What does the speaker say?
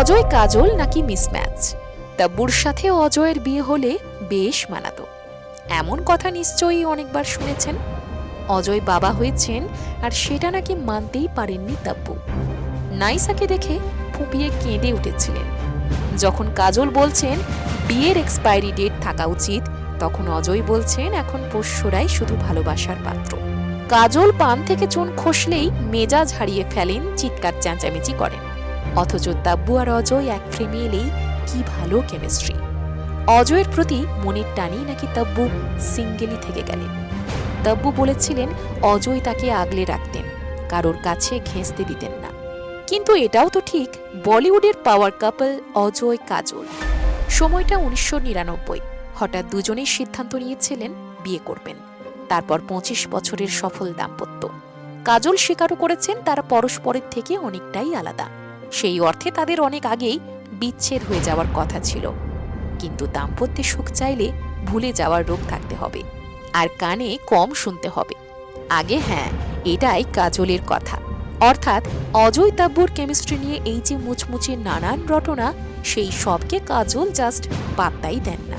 অজয় কাজল নাকি মিসম্যাচ তাব্বুর সাথে অজয়ের বিয়ে হলে বেশ মানাত। এমন কথা নিশ্চয়ই অনেকবার শুনেছেন? অজয় বাবা হয়েছেন আর সেটা নাকি মানতেই পারেননি তাব্বু। নাইসাকে দেখে ফুপিয়ে কেঁদে উঠেছিলেন। যখন কাজল বলছেন, বিয়ের এক্সপায়ারি ডেট থাকা উচিত, তখন অজয় বলছেন, এখন পোষ্যরাই শুধু ভালোবাসার পাত্র। কাজল পান থেকে চুন খসলেই মেজাজ হারিয়ে ফেলেন, চিৎকার চেঁচামেচি করেন। অথচ তাব্বু আর অজয় এক ফ্রেমে এলেই কি ভালো কেমিস্ট্রি অজয়ের প্রতি মনের টানেই নাকি তাব্বু সিঙ্গেলি থেকে গেলেন। তাব্বু বলেছিলেন অজয় তাকে আগলে রাখতেন, কারোর কাছে ঘেঁষতে দিতেন না। কিন্তু এটাও তো ঠিক, বলিউডের পাওয়ার কাপল অজয় কাজল। সময়টা উনিশশো নিরানব্বই, হঠাৎ দুজনেই সিদ্ধান্ত নিয়েছিলেন বিয়ে করবেন। তারপর পঁচিশ বছরের সফল দাম্পত্য। কাজল স্বীকারও করেছেন তারা পরস্পরের থেকে অনেকটাই আলাদা। সেই অর্থে তাদের অনেক আগেই বিচ্ছেদ হয়ে যাওয়ার কথা ছিল। কিন্তু দাম্পত্যে সুখ চাইলে ভুলে যাওয়ার রোগ থাকতে হবে, আর কানে কম শুনতে হবে। আগে হ্যাঁ এটাই কাজলের কথা। অর্থাৎ অজয় তাব্বুর কেমিস্ট্রি নিয়ে এই যে মুচমুচে নানান রটনা, সেই সবকে কাজল জাস্ট পাত্তাই দেন না।